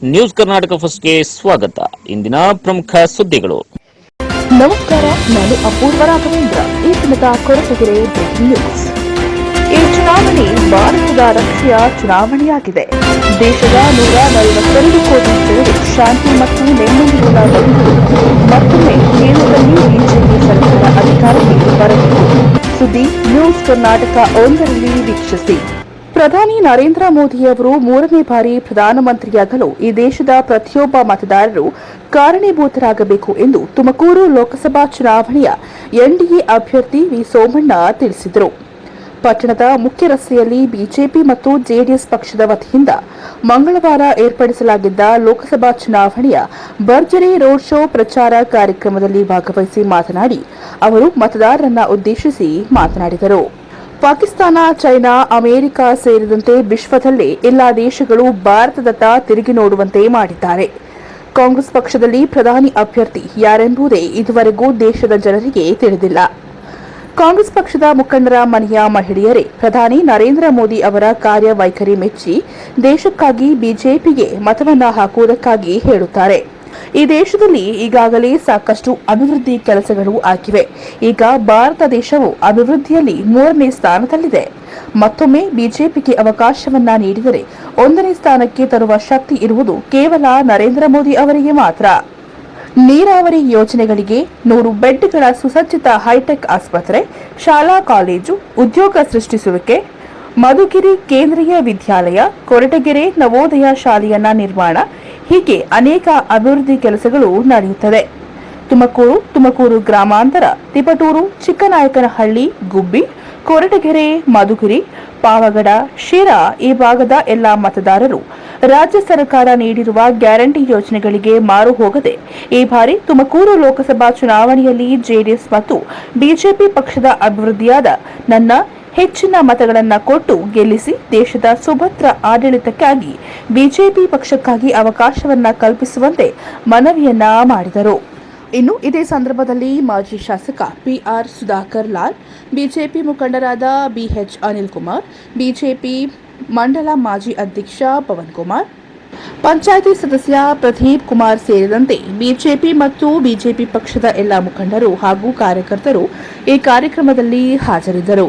News Karnataka ಫಸ್ಟ್ಗೆ ಸ್ವಾಗತ. ಇಂದಿನ ಪ್ರಮುಖ ಸುದ್ದಿಗಳು. ನಮಸ್ಕಾರ, ನಾನು ಅಪೂರ್ವ ರಾಘವೇಂದ್ರ. ಈ ದಿನದ ನ್ಯೂಸ್ ಈ ಚುನಾವಣೆ ಭಾರತದ ರಕ್ಷೆಯ ಚುನಾವಣೆಯಾಗಿದೆ. ದೇಶದ ನೂರ ನಲವತ್ತೆರಡು ಕೋಟಿ ಜನರು ಶಾಂತಿ ಮತ್ತು ನೆಮ್ಮದಿಯಿಂದ ಮತ್ತೊಮ್ಮೆ ಕೇಂದ್ರದಲ್ಲಿ ಬಿಜೆಪಿ ಸರ್ಕಾರ ಅಧಿಕಾರಕ್ಕೆ ಬರಬೇಕು ಸುದ್ದಿ ನ್ಯೂಸ್ ಕರ್ನಾಟಕ ಒಂದರಲ್ಲಿ ವೀಕ್ಷಿಸಿ. ಪ್ರಧಾನಿ ನರೇಂದ್ರ ಮೋದಿಯವರು ಮೂರನೇ ಬಾರಿ ಪ್ರಧಾನಮಂತ್ರಿಯಾಗಲು ಈ ದೇಶದ ಪ್ರತಿಯೊಬ್ಬ ಮತದಾರರು ಕಾರಣೀಭೂತರಾಗಬೇಕು ಎಂದು ತುಮಕೂರು ಲೋಕಸಭಾ ಚುನಾವಣೆಯ ಎನ್ಡಿಎ ಅಭ್ಯರ್ಥಿ ವಿ. ಸೋಮಣ್ಣ ತಿಳಿಸಿದರು. ಪಟ್ಟಣದ ಮುಖ್ಯ ರಸ್ತೆಯಲ್ಲಿ ಬಿಜೆಪಿ ಮತ್ತು ಜೆಡಿಎಸ್ ಪಕ್ಷದ ವತಿಯಿಂದ ಮಂಗಳವಾರ ಏರ್ಪಡಿಸಲಾಗಿದ್ದ ಲೋಕಸಭಾ ಚುನಾವಣೆಯ ಭರ್ಜರಿ ರೋಡ್ ಶೋ ಪ್ರಚಾರ ಕಾರ್ಯಕ್ರಮದಲ್ಲಿ ಭಾಗವಹಿಸಿ ಮಾತನಾಡಿ, ಅವರು ಮತದಾರರನ್ನು ಉದ್ದೇಶಿಸಿ ಮಾತನಾಡಿದರು. ಪಾಕಿಸ್ತಾನ, ಚೈನಾ, ಅಮೆರಿಕ ಸೇರಿದಂತೆ ವಿಶ್ವದಲ್ಲೇ ಎಲ್ಲಾ ದೇಶಗಳು ಭಾರತದತ್ತ ತಿರುಗಿ ನೋಡುವಂತೆ ಮಾಡಿದ್ದಾರೆ. ಕಾಂಗ್ರೆಸ್ ಪಕ್ಷದಲ್ಲಿ ಪ್ರಧಾನಿ ಅಭ್ಯರ್ಥಿ ಯಾರೆಂಬುದೇ ಇದುವರೆಗೂ ದೇಶದ ಜನರಿಗೆ ತಿಳಿದಿಲ್ಲ. ಕಾಂಗ್ರೆಸ್ ಪಕ್ಷದ ಮುಖಂಡರ ಮನೆಯ ಮಹಿಳೆಯರೇ, ಪ್ರಧಾನಿ ನರೇಂದ್ರ ಮೋದಿ ಅವರ ಕಾರ್ಯವೈಖರಿ ಮೆಚ್ಚಿ ದೇಶಕ್ಕಾಗಿ ಬಿಜೆಪಿಗೆ ಮತವನ್ನ ಹಾಕುವುದಕ್ಕಾಗಿ ಹೇಳುತ್ತಾರೆ. ಈ ದೇಶದಲ್ಲಿ ಈಗಾಗಲೇ ಸಾಕಷ್ಟು ಅಭಿವೃದ್ಧಿ ಕೆಲಸಗಳು ಆಗಿವೆ. ಈಗ ಭಾರತ ದೇಶವು ಅಭಿವೃದ್ಧಿಯಲ್ಲಿ ಮೂರನೇ ಸ್ಥಾನದಲ್ಲಿದೆ. ಮತ್ತೊಮ್ಮೆ ಬಿಜೆಪಿಗೆ ಅವಕಾಶವನ್ನ ನೀಡಿದರೆ ಒಂದನೇ ಸ್ಥಾನಕ್ಕೆ ತರುವ ಶಕ್ತಿ ಇರುವುದು ಕೇವಲ ನರೇಂದ್ರ ಮೋದಿ ಅವರಿಗೆ ಮಾತ್ರ. ನೀರಾವರಿ ಯೋಜನೆಗಳಿಗೆ ನೂರು ಬೆಡ್ಗಳ ಸುಸಜ್ಜಿತ ಹೈಟೆಕ್ ಆಸ್ಪತ್ರೆ, ಶಾಲಾ ಕಾಲೇಜು, ಉದ್ಯೋಗ ಸೃಷ್ಟಿಸುವಿಕೆ ಮಧುಗಿರಿ ಕೇಂದ್ರೀಯ ವಿದ್ಯಾಲಯ, ಕೊರಟಗೆರೆ ನವೋದಯ ಶಾಲೆಯನ್ನ ನಿರ್ಮಾಣ, ಹೀಗೆ ಅನೇಕ ಅಭಿವೃದ್ಧಿ ಕೆಲಸಗಳು ನಡೆಯುತ್ತದೆ. ತುಮಕೂರು ತುಮಕೂರು ಗ್ರಾಮಾಂತರ, ತಿಪಟೂರು, ಚಿಕ್ಕನಾಯಕನಹಳ್ಳಿ, ಗುಬ್ಬಿ, ಕೊರಟಗೆರೆ, ಮಧುಗಿರಿ, ಪಾವಗಡ, ಶಿರಾ ಈ ಭಾಗದ ಎಲ್ಲಾ ಮತದಾರರು ರಾಜ್ಯ ಸರ್ಕಾರ ನೀಡಿರುವ ಗ್ಯಾರಂಟಿ ಯೋಜನೆಗಳಿಗೆ ಮಾರು ಹೋಗದೆ ಈ ಬಾರಿ ತುಮಕೂರು ಲೋಕಸಭಾ ಚುನಾವಣೆಯಲ್ಲಿ ಜೆಡಿಎಸ್ ಮತ್ತು ಬಿಜೆಪಿ ಪಕ್ಷದ ಅಭಿವೃದ್ಧಿಯಾದ ನನ್ನ ಹೆಚ್ಚಿನ ಮತಗಳನ್ನು ಕೊಟ್ಟು ಗೆಲ್ಲಿಸಿ ದೇಶದ ಸುಭದ್ರ ಆಡಳಿತಕ್ಕಾಗಿ ಬಿಜೆಪಿ ಪಕ್ಷಕ್ಕಾಗಿ ಅವಕಾಶವನ್ನ ಕಲ್ಪಿಸುವಂತೆ ಮನವಿಯನ್ನ ಮಾಡಿದರು. ಇನ್ನು ಇದೇ ಸಂದರ್ಭದಲ್ಲಿ ಮಾಜಿ ಶಾಸಕ ಪಿಆರ್ ಸುಧಾಕರ್ ಲಾಲ್, ಬಿಜೆಪಿ ಮುಖಂಡರಾದ ಬಿಎಚ್ ಅನಿಲ್ ಕುಮಾರ್, ಬಿಜೆಪಿ ಮಂಡಲ ಮಾಜಿ ಅಧ್ಯಕ್ಷ ಪವನ್ ಕುಮಾರ್, ಪಂಚಾಯಿತಿ ಸದಸ್ಯ ಪ್ರದೀಪ್ ಕುಮಾರ್ ಸೇರಿದಂತೆ ಬಿಜೆಪಿ ಮತ್ತು ಬಿಜೆಪಿ ಪಕ್ಷದ ಎಲ್ಲ ಮುಖಂಡರು ಹಾಗೂ ಕಾರ್ಯಕರ್ತರು ಈ ಕಾರ್ಯಕ್ರಮದಲ್ಲಿ ಹಾಜರಿದ್ದರು.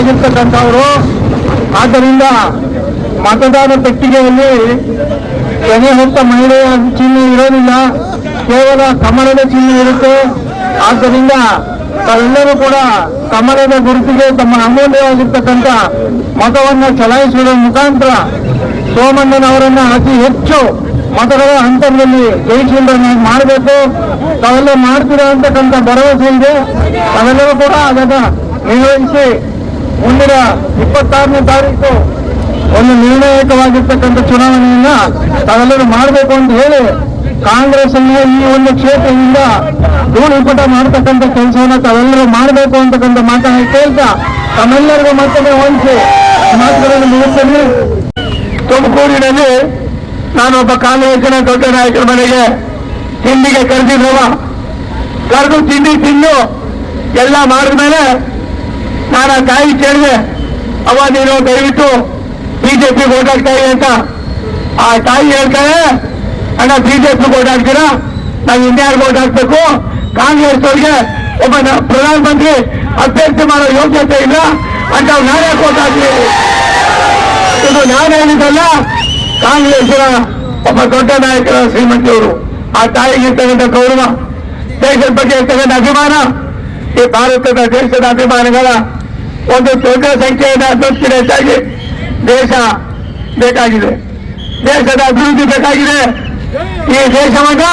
ಅಭ್ಯರ್ಥಿಯಾಗಿರ್ತಕ್ಕಂಥವರು ಆದ್ದರಿಂದ ಮತದಾನ ಪೆಟ್ಟಿಗೆಯಲ್ಲಿ ಎನೆ ಹೊತ್ತ ಮಹಿಳೆಯ ಚಿಹ್ನೆ ಇರೋದಿಲ್ಲ, ಕೇವಲ ಕಮಲದ ಚಿಹ್ನೆ ಇರುತ್ತೆ. ಆದ್ದರಿಂದ ತಾವೆಲ್ಲರೂ ಕೂಡ ಕಮಲದ ಗುರುತಿಗೆ ತಮ್ಮ ಅಮೂಲ್ಯವಾಗಿರ್ತಕ್ಕಂಥ ಮತವನ್ನು ಚಲಾಯಿಸುವುದರ ಮುಖಾಂತರ ಸೋಮಣ್ಣನವರನ್ನ ಅತಿ ಹೆಚ್ಚು ಮತಗಳ ಹಂತದಲ್ಲಿ ಜಯಿಸುವುದನ್ನು ಮಾಡಬೇಕು. ತಾವೆಲ್ಲ ಮಾಡ್ತೀರ ಅಂತಕ್ಕಂಥ ಭರವಸೆ ಇದೆ. ತಾವೆಲ್ಲರೂ ಕೂಡ ಅದನ್ನು ನಿರ್ವಹಿಸಿ ಮುಂದಿನ ಇಪ್ಪತ್ತಾರನೇ ತಾರೀಕು ಒಂದು ನಿರ್ಣಾಯಕವಾಗಿರ್ತಕ್ಕಂಥ ಚುನಾವಣೆಯನ್ನ ತಾವೆಲ್ಲರೂ ಮಾಡಬೇಕು ಅಂತ ಹೇಳಿ ಕಾಂಗ್ರೆಸ್ ಅನ್ನ ಈ ಒಂದು ಕ್ಷೇತ್ರದಿಂದ ಧೂಳಿಪಟ ಮಾಡತಕ್ಕಂಥ ಕೆಲಸವನ್ನ ತಾವೆಲ್ಲರೂ ಮಾಡಬೇಕು ಅಂತಕ್ಕಂಥ ಮಾತನ್ನ ಕೇಳ್ತಾ ತಮ್ಮೆಲ್ಲರಿಗೂ ಮತ್ತೊಮ್ಮೆ ಹೊಂದಿಸಿ ಮಾತುಗಳನ್ನು ಮುಗಿಸ್ತೀನಿ. ತುಮಕೂರಿನಲ್ಲಿ ನಾನೊಬ್ಬ ಕಾಲೇಜಿನ ದೊಡ್ಡ ನಾಯಕರ ಮನೆಗೆ ತಿಂಡಿಗೆ ಕರೆದಿದ್ದವ. ಕರೆದು ತಿಂಡಿ ತಿಂದು ಎಲ್ಲ ಮಾಡಿದ್ಮೇಲೆ ನಾನು ತಾಯಿ ಕೇಳಿದೆ ಅವ ನೀನು ದಯವಿಟ್ಟು ಬಿಜೆಪಿ ಓಟ್ ಹಾಕ್ತಾ ಇದೆ ಅಂತ. ಆ ತಾಯಿ ಹೇಳ್ತಾರೆ ಅಣ್ಣ ಬಿಜೆಪಿ ಓಟ್ ಹಾಕ್ತೀರಾ ನಾವು ಇನ್ಯಾರು ಓಟ್ ಹಾಕ್ಬೇಕು ಕಾಂಗ್ರೆಸ್ ಅವರಿಗೆ ಒಬ್ಬ ಪ್ರಧಾನಮಂತ್ರಿ ಅಭ್ಯರ್ಥಿ ಮಾಡೋ ಯೋಗ್ಯತೆ ಇಲ್ಲ ಅಂತ ಅವ್ರು ನಾನೇ ಓಟ್ ಹಾಕ್ತೀವಿ ಇದು ನಾನು ಹೇಳಿದ್ದಲ್ಲ, ಕಾಂಗ್ರೆಸ್ನ ಒಬ್ಬ ದೊಡ್ಡ ನಾಯಕರ ಶ್ರೀಮಂತಿಯವರು. ಆ ತಾಯಿಗೆ ಇರ್ತಕ್ಕಂಥ ಗೌರವ, ದೇಶದ ಬಗ್ಗೆ ಇರ್ತಕ್ಕಂಥ ಅಭಿಮಾನ, ಈ ಭಾರತದ ದೇಶದ ಅಭಿಮಾನಿಗಳ ಒಂದು ದೊಡ್ಡ ಸಂಖ್ಯೆಯನ್ನು ಅಭಿವೃದ್ಧಿ ಹೆಚ್ಚಾಗಿ ದೇಶ ಬೇಕಾಗಿದೆ. ದೇಶದ ಅಭಿವೃದ್ಧಿ ಬೇಕಾಗಿದೆ. ಈ ದೇಶವನ್ನು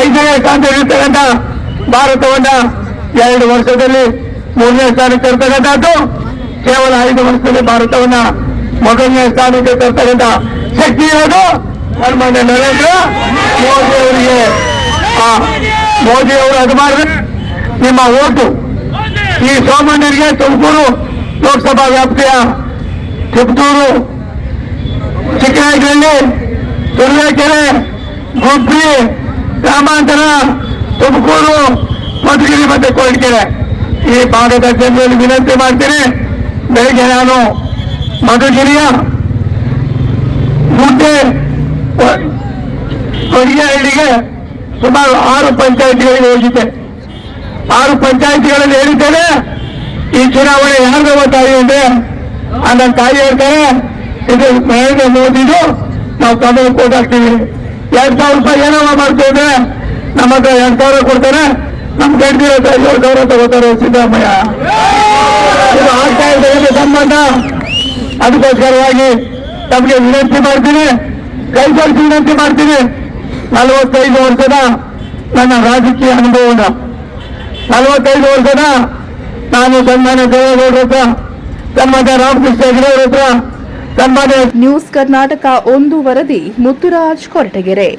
ಐದನೇ ಸ್ಥಾನದಲ್ಲಿರ್ತಕ್ಕಂಥ ಭಾರತವನ್ನ ಎರಡು ವರ್ಷದಲ್ಲಿ ಮೂರನೇ ಸ್ಥಾನಕ್ಕೆ ತರ್ತಕ್ಕಂಥದ್ದು. ಕೇವಲ ಐದು ವರ್ಷದಲ್ಲಿ ಭಾರತವನ್ನ ಮೊದಲನೇ ಸ್ಥಾನಕ್ಕೆ ತರ್ತಕ್ಕಂಥ ಶಕ್ತಿ ಇರೋದು ಸನ್ಮಾನ್ಯ ನರೇಂದ್ರ ಮೋದಿ ಅವರಿಗೆ ಮೋದಿ ಅವರು ಅದು ಮಾಡಿದ್ರೆ ನಿಮ್ಮ ಓಟು ಈ ಸೋಮಣ್ಣರಿಗೆ ತುಮಕೂರು ಲೋಕಸಭಾ ವ್ಯಾಪ್ತಿಯ ತಿಪ್ಟೂರು ಚಿಕ್ಕನಾಯಕನಹಳ್ಳಿ ತುರುವೇಕೆರೆ ಗುಬ್ಬಿ ಗ್ರಾಮಾಂತರ ತುಮಕೂರು ಮಧುಗಿರಿ ಮತ್ತೆ ಕೊರಟಗೆರೆ ಈ ಭಾಗದ ಜನರಲ್ಲಿ ವಿನಂತಿ ಮಾಡ್ತೀನಿ, ಬೆಳಿಗ್ಗೆ ನಾನು ಮಧುಗಿರಿಯ ಗುಡ್ಡೆ ಕೊಡಿಗೆಹಳ್ಳಿಗೆ ಸುಮಾರು ಆರು ಪಂಚಾಯಿತಿಗಳಿಗೆ ಹೋಗಿದ್ದೆ. ಆರು ಪಂಚಾಯಿತಿಗಳಲ್ಲಿ ಹೇಳಿದ್ದೇನೆ, ಈ ಚುನಾವಣೆ ಯಾರ್ದವ ಗೊತ್ತಾಗಿದೆ ಅಂದ್ರೆ ನನ್ನ ತಾಯಿ ಹೇಳ್ತಾರೆ, ಇದು ನರೇಂದ್ರ ಮೋದಿದು ನಾವು ತಮಗೆ ಕೋಟ್ ಹಾಕ್ತೀವಿ. ಎರಡ್ ಸಾವಿರ ರೂಪಾಯಿ ಏನವ ಮಾಡ್ತೇವೆ ನಮ್ಮ ಹತ್ರ ಎರಡ್ ಸಾವಿರ ಕೊಡ್ತಾರೆ. ನಮ್ ಗಡ್ಡಿರೋ ತಾಯಿ ಏಳು ಸಾವಿರ ತಗೋತಾರೆ ಸಿದ್ದರಾಮಯ್ಯ. ಇದು ಆಗ್ತಾ ಇದ್ದ ಸಂಬಂಧ. ಅದಕ್ಕೋಸ್ಕರವಾಗಿ ತಮಗೆ ವಿನಂತಿ ಮಾಡ್ತೀನಿ, ಕೈ ಜೋಡಿಸಿ ವಿನಂತಿ ಮಾಡ್ತೀನಿ. ನಲವತ್ತೈದು ವರ್ಷದ ನನ್ನ ರಾಜಕೀಯ ಅನುಭವನ. ನಲವತ್ತೈದು ವರ್ಷದ ನಾನು ಸನ್ಮಾನ್ಯ ದೇವೇಗೌಡರ ಹತ್ರ, ಸನ್ಮಾನ್ಯ ರಾಮಕೃಷ್ಣ ಹೆಗಡೆ ಹತ್ರ ನ್ಯೂಸ್ ಕರ್ನಾಟಕ ಒಂದು ವರದಿ ಮುತ್ತುರಾಜ್ ಕೊರಟಗೆರೆ.